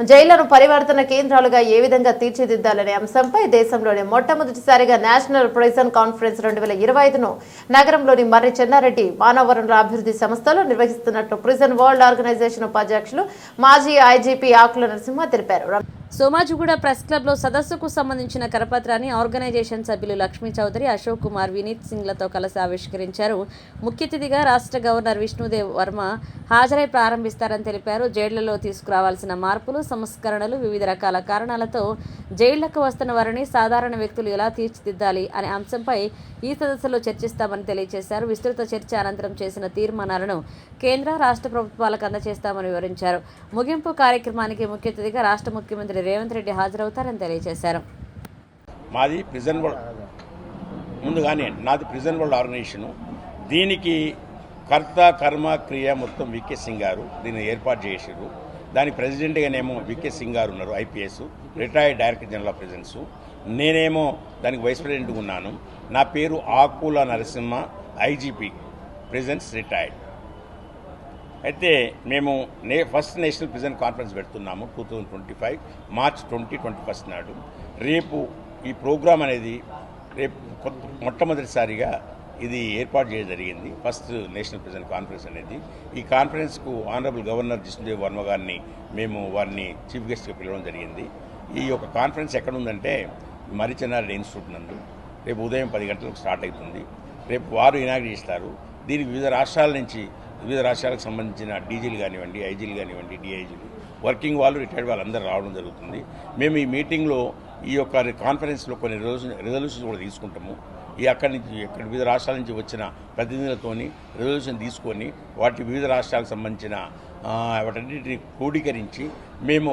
జైళ్ళను పరివర్తన కేంద్రాలుగా ఏ విధంగా తీర్చిదిద్దాలనే అంశంపై దేశంలోనే మొట్టమొదటిసారిగా నేషనల్ ప్రిజన్ కాన్ఫరెన్స్ రెండు వేల ఇరవై ఐదును నగరంలోని మర్రి చెన్నారెడ్డి మానవ వనరుల అభివృద్ధి సంస్థలో నిర్వహిస్తున్నట్లు ప్రిజన్ వరల్డ్ ఆర్గనైజేషన్ ఉపాధ్యక్షులు మాజీ ఐజీపీ ఆకుల నరసింహ తెలిపారు. సోమాజిగూడ ప్రెస్ క్లబ్లో సదస్సుకు సంబంధించిన కరపత్రాన్ని ఆర్గనైజేషన్ సభ్యులు లక్ష్మీ చౌదరి అశోక్ కుమార్ వినీత్ సింగ్లతో కలిసి ఆవిష్కరించారు. ముఖ్య అతిథిగా రాష్ట్ర గవర్నర్ విష్ణుదేవ్ వర్మ హాజరై ప్రారంభిస్తారని తెలిపారు. జైళ్ళలో తీసుకురావాల్సిన మార్పులు సంస్కరణలు వివిధ రకాల కారణాలతో జైళ్ళకు వస్తున్న వారిని సాధారణ వ్యక్తులు ఎలా తీర్చిదిద్దాలి అనే అంశంపై ఈ సదస్సులో చర్చిస్తామని తెలియజేశారు. విస్తృత చర్చ అనంతరం చేసిన తీర్మానాలను కేంద్ర రాష్ట్ర ప్రభుత్వాలకు అందజేస్తామని వివరించారు. ముగింపు కార్యక్రమానికి ముఖ్య అతిథిగా రాష్ట్ర ముఖ్యమంత్రి రేవంత్ రెడ్డి హాజరవుతారని తెలియజేశారు. మాది ప్రిజన్ వరల్డ్ ముందుగానే నాది ప్రిజన్ వరల్డ్ ఆర్గనైజేషను దీనికి కర్త కర్మ క్రియ మొత్తం వికే సింగ్ గారు దీన్ని ఏర్పాటు చేసారు దాని ప్రెసిడెంట్గానేమో వికే సింగ్ గారు ఉన్నారు IPS retired director general of prisons నేనేమో దానికి వైస్ ప్రెసిడెంట్గా ఉన్నాను. నా పేరు Akula Narasimha IGP prisons retired అయితే మేము నే ఫస్ట్ నేషనల్ ప్రిజన్ కాన్ఫరెన్స్ పెడుతున్నాము two thousand twenty five March twenty twenty first నాడు. రేపు ఈ ప్రోగ్రాం అనేది రేపు కొత్త మొట్టమొదటిసారిగా ఇది ఏర్పాటు చేయడం జరిగింది ఫస్ట్ నేషనల్ ప్రిజన్ కాన్ఫరెన్స్ అనేది. ఈ కాన్ఫరెన్స్కు ఆనరబుల్ గవర్నర్ జిష్ణుదేవ్ వర్మ గారిని మేము వారిని చీఫ్ గెస్ట్గా పిలవడం జరిగింది. ఈ యొక్క కాన్ఫరెన్స్ ఎక్కడ ఉందంటే మరిచెన్నారెడ్డి ఇన్స్టిట్యూట్ నందు. రేపు ఉదయం పది గంటలకు స్టార్ట్ అవుతుంది. రేపు వారు ఇనాగ్రేట్ చేస్తారు. దీనికి వివిధ రాష్ట్రాల నుంచి వివిధ రాష్ట్రాలకు సంబంధించిన డీజీలు కానివ్వండి ఐజీలు కానివ్వండి డిఐజీలు వర్కింగ్ వాళ్ళు రిటైర్డ్ వాళ్ళందరూ రావడం జరుగుతుంది. మేము ఈ మీటింగ్లో ఈ యొక్క కాన్ఫరెన్స్లో కొన్ని రిజల్యూషన్ రిజల్యూషన్స్ కూడా తీసుకుంటాము. ఈ అక్కడి నుంచి ఇక్కడ వివిధ రాష్ట్రాల నుంచి వచ్చిన ప్రతినిధులతోని రిజల్యూషన్ తీసుకొని వాటి వివిధ రాష్ట్రాలకు సంబంధించిన వాటన్నిటిని క్రోడీకరించి మేము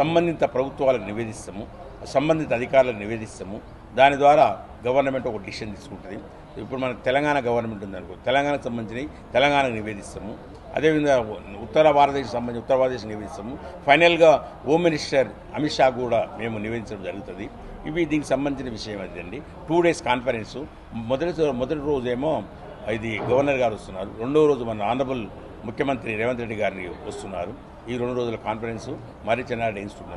సంబంధిత ప్రభుత్వాలకు నివేదిస్తాము సంబంధిత అధికారులకు నివేదిస్తాము. దాని ద్వారా గవర్నమెంట్ ఒక డిసిషన్ తీసుకుంటుంది. ఇప్పుడు మన తెలంగాణ గవర్నమెంట్ ఉందనుకో తెలంగాణకు సంబంధించినవి తెలంగాణకు నివేదిస్తాము. అదేవిధంగా ఉత్తర భారతదేశం సంబంధించి ఉత్తర భారతదేశం నివేదిస్తాము. ఫైనల్గా హోమ్ మినిస్టర్ అమిత్ షా కూడా మేము నివేదించడం జరుగుతుంది. ఇవి దీనికి సంబంధించిన విషయం అదండి. Two days conference. మొదటి మొదటి రోజేమో ఇది గవర్నర్ గారు వస్తున్నారు. రెండో రోజు మన ఆనరబుల్ ముఖ్యమంత్రి రేవంత్ రెడ్డి గారిని వస్తున్నారు. ఈ రెండు రోజుల కాన్ఫరెన్స్. మరి చెన్నారెడ్డి ఇన్స్టిట్యూట్